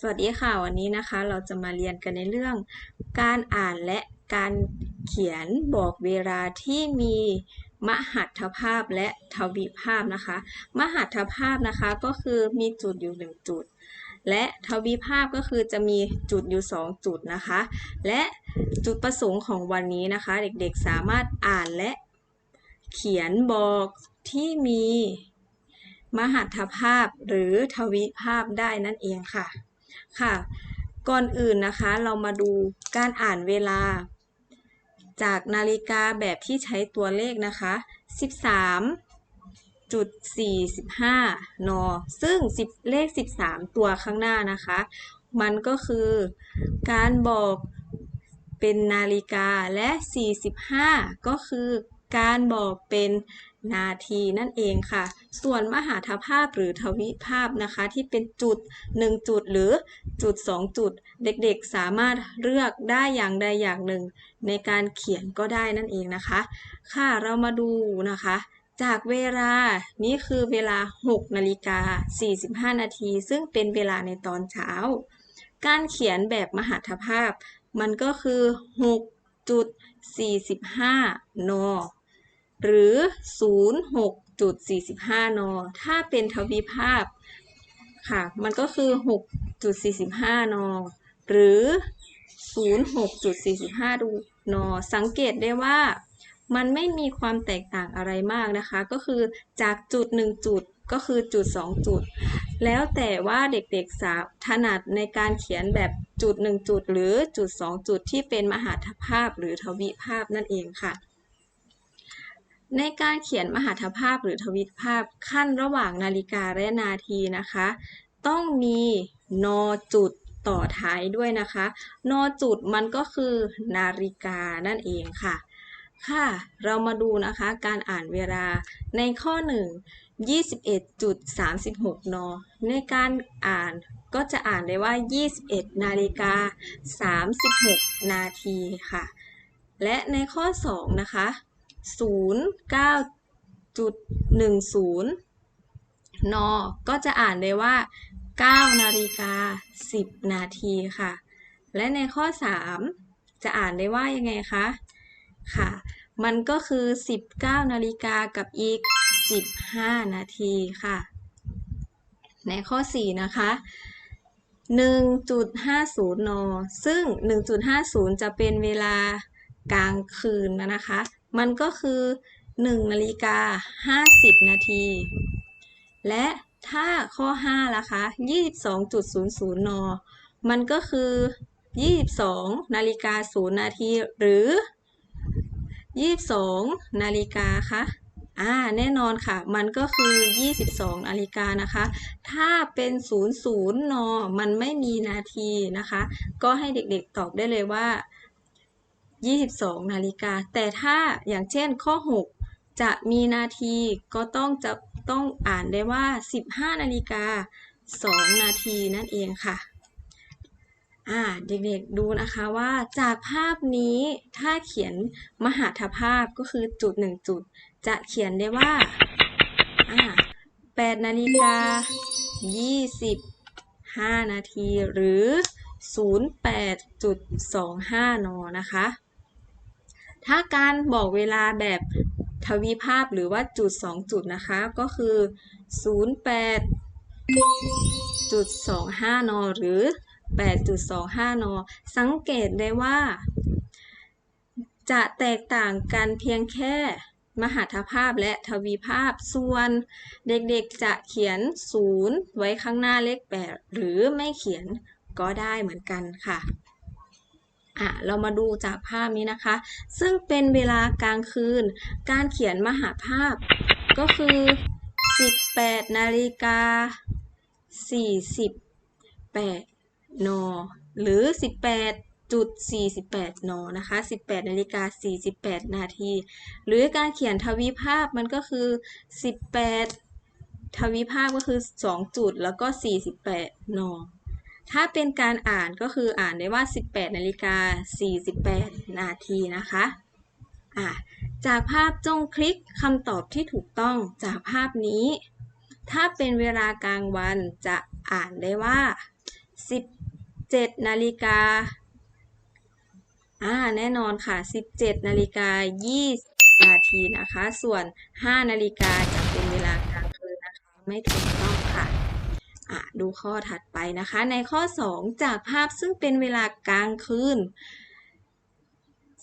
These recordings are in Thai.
สวัสดีค่ะวันนี้นะคะ เราจะมาเรียนกันในเรื่อง การอ่านและการเขียนบอกเวลาที่มีมหัตถภาพและทวิภาพนะคะ มหัตถภาพนะคะก็คือมีจุดอยู่หนึ่งจุด และทวิภาพก็คือจะมีจุดอยู่สองจุดนะคะ และจุดประสงค์ของวันนี้นะคะ เด็กๆสามารถอ่านและเขียนบอกที่มีมหัตถภาพหรือทวิภาพได้นั่นเองค่ะ ค่ะ ก่อนอื่นนะคะเรามาดูการอ่านเวลา จากนาฬิกาแบบที่ใช้ตัวเลขนะคะ 13จุด45 น ซึ่ง10เลข 13 ตัวข้างหน้านะคะ มันก็คือการบอกเป็นนาฬิกาและ 45 ก็คือการบอกเป็น นาทีนั่นเองค่ะ ส่วนมหาทภาพหรือทวิภาพนะคะ ที่เป็นจุด 1 จุดหรือจุด 2 จุด เด็กๆสามารถเลือกได้อย่างใดอย่างหนึ่ง ในการเขียนก็ได้นั่นเองนะคะ ค่ะเรามาดูนะคะจากเวลา นี่คือเวลา 6 นาฬิกา 45 นาที ซึ่งเป็นเวลาในตอนเช้า การเขียนแบบมหาทภาพ มันก็คือ 6.45 น หรือ 06.45 น ถ้าเป็นทวิภาพค่ะ มันก็คือ 6.45 น หรือ 06.45 ดูน สังเกตได้ว่ามันไม่มีความแตกต่างอะไรมากนะคะ ก็คือจากจุด 1 จุดก็คือจุด 2 จุด แล้วแต่ว่าเด็กๆสาถนัดในการเขียนแบบจุด 1 จุด หรือจุด 2 จุดที่เป็นมหาทภาพหรือทวิภาพนั่นเองค่ะ ในการเขียนมหาทภาพหรือทวิภาพขั้นระหว่างนาฬิกาและนาทีนะคะ ต้องมีนจุดต่อท้ายด้วยนะคะ นจุดมันก็คือนาฬิกานั่นเองค่ะ ค่ะ เรามาดูนะคะการอ่านเวลาในข้อ 1 21.36 น ในการอ่านก็จะอ่านได้ว่า 21 นาฬิกา 36 นาทีค่ะ และในข้อ 2 นะคะ 09.10นก็จะอ่านได้ว่า 9 นาฬิกา 10 นาทีค่ะ และในข้อ 3 จะอ่านได้ว่ายังไงคะ ค่ะ มันก็คือ 19 นาฬิกากับอีก 15 นาทีค่ะ ในข้อ 4 นะคะ 1.50 น ซึ่ง 1.50 จะเป็นเวลากลางคืนนะคะ มันก็คือ 1นาฬิกา50 นาที และถ้าข้อ5ล่ะคะ22.00 น มันก็คือ 22นาฬิกา0นาทีหรือ 22นาฬิกาคะอ่าแน่นอนค่ะ มันก็คือ 22นาฬิกานะคะ ถ้าเป็น00น มันไม่มีนาทีนะคะ ก็ให้เด็กๆตอบได้เลยว่า 22 นาฬิกา แต่ถ้าอย่างเช่นข้อ 6 จะมีนาทีก็ต้องจะต้องอ่านได้ว่า 15 นาฬิกา 2 นาทีนั่นเองค่ะอ่าเด็กๆดูนะคะว่าจากภาพนี้ถ้าเขียนมหาทภาพก็คือจุด1จุด จะเขียนได้ว่าอ่า8นาฬิกา 25 นาทีหรือ 08.25 นนะคะ ถ้าการบอกเวลาแบบทวิภาพหรือว่าจุด 2 จุดนะคะ ก็คือ 08.25 น หรือ 8.25 น สังเกตได้ว่า จะแตกต่างกันเพียงแค่มหาทภาพและทวีภาพ ส่วนเด็กๆจะเขียน 0 ไว้ข้างหน้าเลข 8 หรือไม่เขียนก็ได้เหมือนกันค่ะ อะเรามาดูจากภาพนี้นะคะ ซึ่งเป็นเวลากลางคืน การเขียนมหาภาพ ก็คือ 18นาฬิกา48นหรือ 18จุด48นนะคะ 18นาฬิกา48 นาที หรือการเขียนทวีภาพมันก็คือ 18 ทวีภาพก็คือ 2 จุดแล้วก็ 48น ถ้าเป็นการอ่านก็คืออ่านได้ว่า 18นาฬิกา48 นาทีนะคะอะจากภาพจงคลิกคำตอบที่ถูกต้องจากภาพนี้ ถ้าเป็นเวลากลางวันจะอ่านได้ว่า 17นาฬิกาอ่าแน่นอนค่ะ 17นาฬิกา20นาทีนะคะ ส่วน 5 นาฬิกาจะเป็นเวลากลางคืนนะคะ ไม่ถูกต้องค่ะอะ ดูข้อถัดไปนะคะ ในข้อ 2 จากภาพซึ่งเป็นเวลากลางคืน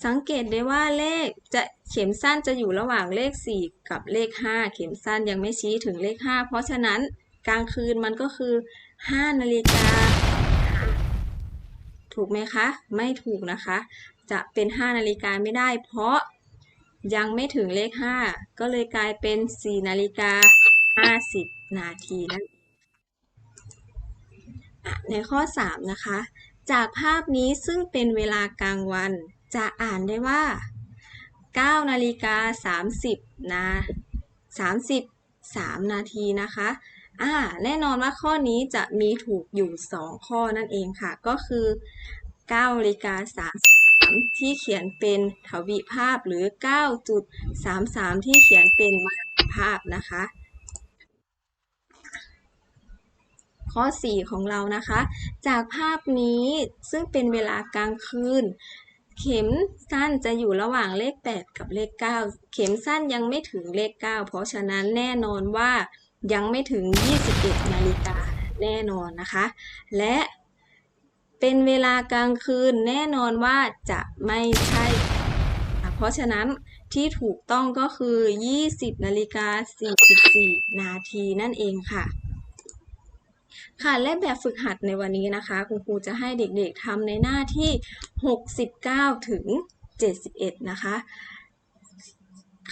สังเกตได้ว่าเลขจะเข็มสั้นจะอยู่ระหว่างเลข 4 กับเลข 5 เข็มสั้นยังไม่ชี้ถึงเลข 5 เพราะฉะนั้นกลางคืนมันก็คือ 5 นาฬิกา ถูกไหมคะ ไม่ถูกนะคะ จะเป็น 5 นาฬิกาไม่ได้ เพราะยังไม่ถึงเลข 5 ก็เลยกลายเป็น 4 นาฬิกา 50 นาทีนั่นเอง ในข้อ 3 นะคะ จากภาพนี้ซึ่งเป็นเวลากลางวัน จะอ่านได้ว่า9นาฬิกา30นา33 นาทีนะคะอ่าแน่นอนว่าข้อนี้จะมีถูกอยู่ 2 ข้อนั่นเองค่ะ ก็คือ9นาฬิกา33ที่เขียนเป็นทวิภาพหรือ 9.33 ที่เขียนเป็นมหาภาพนะคะ ข้อ 4 ของเรานะคะ จากภาพนี้ซึ่งเป็นเวลากลางคืน เข็มสั้นจะอยู่ระหว่างเลข 8 กับเลข 9 เข็มสั้นยังไม่ถึงเลข 9 เพราะฉะนั้นแน่นอนว่ายังไม่ถึง 21 นาฬิกาแน่นอนนะคะ และเป็นเวลากลางคืนแน่นอนว่าจะไม่ใช่ เพราะฉะนั้นที่ถูกต้องก็คือ 20 นาฬิกา 44 นาทีนั่นเองค่ะ ค่ะและแบบฝึกหัดในวันนี้นะคะ คุณครูจะให้เด็กๆทำในหน้าที่ 69 ถึง 71 นะคะ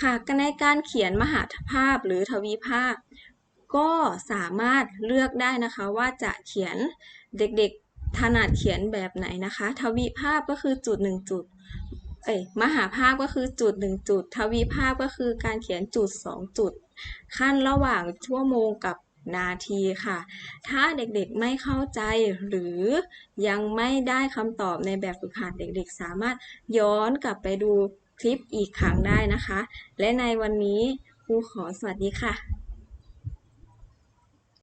ค่ะในการเขียนมหาภาพหรือทวีภาพ ก็สามารถเลือกได้นะคะว่าจะเขียนเด็กๆถนัดเขียนแบบไหนนะคะ ทวีภาพก็คือจุดหนึ่งจุดเอ้ยมหาภาพก็คือจุดหนึ่งจุด ทวีภาพก็คือการเขียนจุดสองจุด ขั้นระหว่างชั่วโมงกับ นาทีค่ะ ถ้าเด็กๆไม่เข้าใจหรือยังไม่ได้คำตอบในแบบฝึกหัดเด็กๆ สามารถย้อนกลับไปดูคลิปอีกครั้งได้นะคะ และในวันนี้ครูขอสวัสดีค่ะ